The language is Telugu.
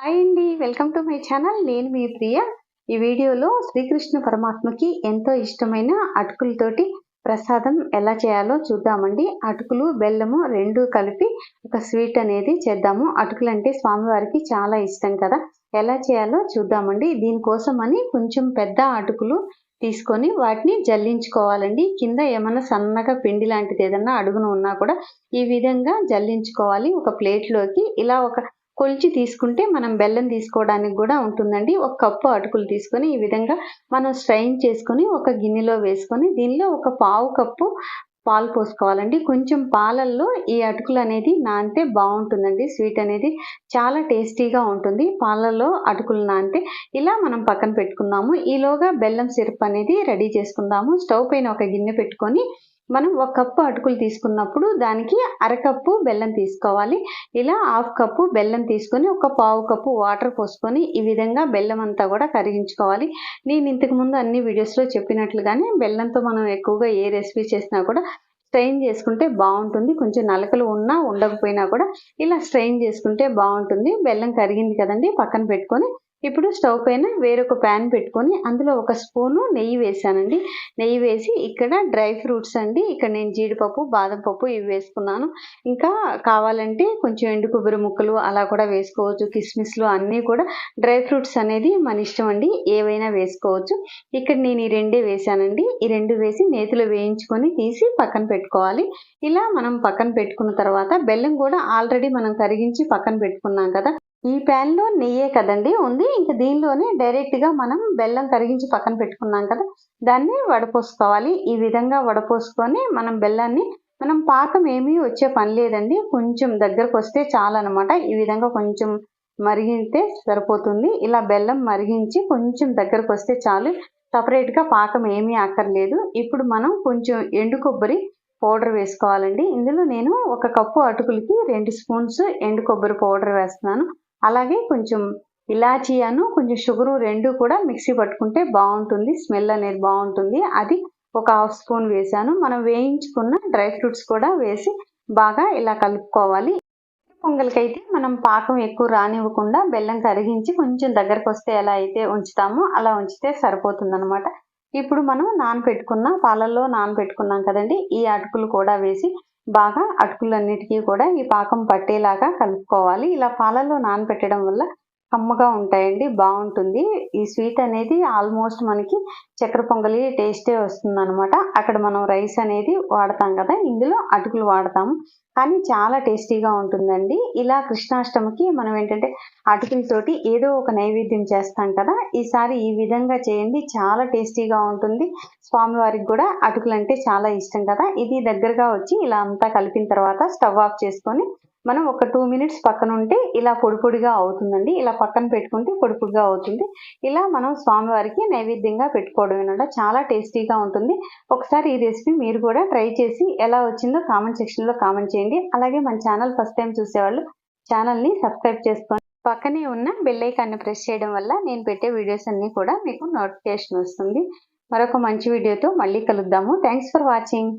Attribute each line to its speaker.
Speaker 1: హాయ్ అండి వెల్కమ్ టు మై ఛానల్ నేను మీ ప్రియ. ఈ వీడియోలో శ్రీకృష్ణ పరమాత్మకి ఎంతో ఇష్టమైన అటుకులతోటి ప్రసాదం ఎలా చేయాలో చూద్దామండి. అటుకులు బెల్లము రెండు కలిపి ఒక స్వీట్ అనేది చేద్దాము. అటుకులు అంటే స్వామివారికి చాలా ఇష్టం కదా. ఎలా చేయాలో చూద్దామండి. దీనికోసమని కొంచెం పెద్ద అటుకులు తీసుకొని వాటిని జల్లించుకోవాలండి. కింద ఏమైనా సన్నగా పిండి లాంటిది ఏదన్నా అడుగున ఉన్నా కూడా ఈ విధంగా జల్లించుకోవాలి. ఒక ప్లేట్లోకి ఇలా ఒక కొలిచి తీసుకుంటే మనం బెల్లం తీసుకోవడానికి కూడా ఉంటుందండి. ఒక కప్పు అటుకులు తీసుకొని ఈ విధంగా మనం స్ట్రైన్ చేసుకొని ఒక గిన్నెలో వేసుకొని దీనిలో ఒక పావు కప్పు పాలు పోసుకోవాలండి. కొంచెం పాలల్లో ఈ అటుకులు అనేది నానితే బాగుంటుందండి. స్వీట్ అనేది చాలా టేస్టీగా ఉంటుంది. పాలల్లో అటుకులు నానితే ఇలా మనం పక్కన పెట్టుకుందాము ఈలోగా బెల్లం సిరప్ అనేది రెడీ చేసుకుందాము. స్టవ్ పైన ఒక గిన్నె పెట్టుకొని మనం ఒక కప్పు అటుకులు తీసుకున్నప్పుడు దానికి అరకప్పు బెల్లం తీసుకోవాలి. ఇలా హాఫ్ కప్పు బెల్లం తీసుకొని ఒక పావు కప్పు వాటర్ పోసుకొని ఈ విధంగా బెల్లం అంతా కూడా కరిగించుకోవాలి. నేను ఇంతకు ముందు అన్ని వీడియోస్లో చెప్పినట్లుగానే బెల్లంతో మనం ఎక్కువగా ఏ రెసిపీ చేసినా కూడా స్ట్రెయిన్ చేసుకుంటే బాగుంటుంది. కొంచెం నలకలు ఉన్నా ఉండకపోయినా కూడా ఇలా స్ట్రెయిన్ చేసుకుంటే బాగుంటుంది. బెల్లం కరిగింది కదండి పక్కన పెట్టుకొని ఇప్పుడు స్టవ్ పైన వేరొక ప్యాన్ పెట్టుకొని అందులో ఒక స్పూను నెయ్యి వేసానండి నెయ్యి వేసి ఇక్కడ డ్రై ఫ్రూట్స్ అండి. ఇక్కడ నేను జీడిపప్పు బాదం పప్పు ఇవి వేసుకున్నాను. ఇంకా కావాలంటే కొంచెం ఎండు కొబ్బరి ముక్కలు అలా కూడా వేసుకోవచ్చు. కిస్మిస్లు అన్నీ కూడా డ్రై ఫ్రూట్స్ అనేది మన ఇష్టం అండి. ఏవైనా వేసుకోవచ్చు. ఇక్కడ నేను ఈ రెండే వేసానండి ఈ రెండు వేసి నేతిలో వేయించుకొని తీసి పక్కన పెట్టుకోవాలి. ఇలా మనం పక్కన పెట్టుకున్న తర్వాత బెల్లం కూడా ఆల్రెడీ మనం కరిగించి పక్కన పెట్టుకున్నాం కదా. ఈ ప్యాన్లో నెయ్యే కదండి ఉంది. ఇంకా దీనిలోనే డైరెక్ట్గా మనం బెల్లం కరిగించి పక్కన పెట్టుకున్నాం కదా దాన్ని వడపోసుకోవాలి. ఈ విధంగా వడపోసుకొని మనం బెల్లాన్ని మనం పాకం ఏమీ వచ్చే పని లేదండి. కొంచెం దగ్గరకు వస్తే చాలన్నమాట ఈ విధంగా కొంచెం మరిగితే సరిపోతుంది. ఇలా బెల్లం మరిగించి కొంచెం దగ్గరకు వస్తే చాలు. సపరేట్గా పాకం ఏమీ అక్కర్లేదు ఇప్పుడు మనం కొంచెం ఎండు కొబ్బరి పౌడర్ వేసుకోవాలండి. ఇందులో నేను ఒక కప్పు అటుకులకి రెండు స్పూన్స్ ఎండు కొబ్బరి పౌడర్ వేస్తున్నాను. అలాగే కొంచెం ఇలాచీను కొంచెం షుగరు రెండు కూడా మిక్సీ పట్టుకుంటే బాగుంటుంది. స్మెల్ అనేది బాగుంటుంది. అది ఒక హాఫ్ స్పూన్ వేసాను మనం వేయించుకున్న డ్రై ఫ్రూట్స్ కూడా వేసి బాగా ఇలా కలుపుకోవాలి. పొంగల్కైతే మనం పాకం ఎక్కువ రానివ్వకుండా బెల్లం కరిగించి కొంచెం దగ్గరకు వస్తే ఎలా అయితే ఉంచుతామో అలా ఉంచితే సరిపోతుంది ఇప్పుడు మనం నానపెట్టుకున్న పాలల్లో నానపెట్టుకున్నాం కదండి. ఈ అటుకులు కూడా వేసి బాగా అటుకులన్నిటికీ కూడా ఈ పాకం పట్టేలాగా కలుపుకోవాలి. ఇలా పాలల్లో నానపెట్టడం వల్ల కమ్మగా ఉంటాయండి బాగుంటుంది. ఈ స్వీట్ అనేది ఆల్మోస్ట్ మనకి చక్కెర పొంగలి టేస్టే వస్తుంది అనమాట అక్కడ మనం రైస్ అనేది వాడతాం కదా ఇందులో అటుకులు వాడతాము. కానీ చాలా టేస్టీగా ఉంటుందండి. ఇలా కృష్ణాష్టమికి మనం ఏంటంటే అటుకులతోటి ఏదో ఒక నైవేద్యం చేస్తాం కదా ఈసారి ఈ విధంగా చేయండి. చాలా టేస్టీగా ఉంటుంది. స్వామివారికి కూడా అటుకులు అంటే చాలా ఇష్టం కదా. ఇది దగ్గరగా వచ్చి ఇలా అంతా కలిపిన తర్వాత స్టవ్ ఆఫ్ చేసుకొని మనం ఒక టూ మినిట్స్ పక్కన ఉంటే ఇలా పొడి పొడిగా అవుతుందండి. ఇలా పక్కన పెట్టుకుంటే పొడి పొడిగా అవుతుంది. ఇలా మనం స్వామివారికి నైవేద్యంగా పెట్టుకోవడం చాలా టేస్టీగా ఉంటుంది. ఒకసారి ఈ రెసిపీ మీరు కూడా ట్రై చేసి ఎలా వచ్చిందో కామెంట్ సెక్షన్లో కామెంట్ చేయండి. అలాగే మన ఛానల్ ఫస్ట్ టైం చూసేవాళ్ళు ఛానల్ని సబ్స్క్రైబ్ చేసుకోండి పక్కనే ఉన్న బెల్ ఐకాన్ని ప్రెస్ చేయడం వల్ల నేను పెట్టే వీడియోస్ అన్నీ కూడా మీకు నోటిఫికేషన్ వస్తుంది. మరొక మంచి వీడియోతో మళ్ళీ కలుద్దాము. Thanks for watching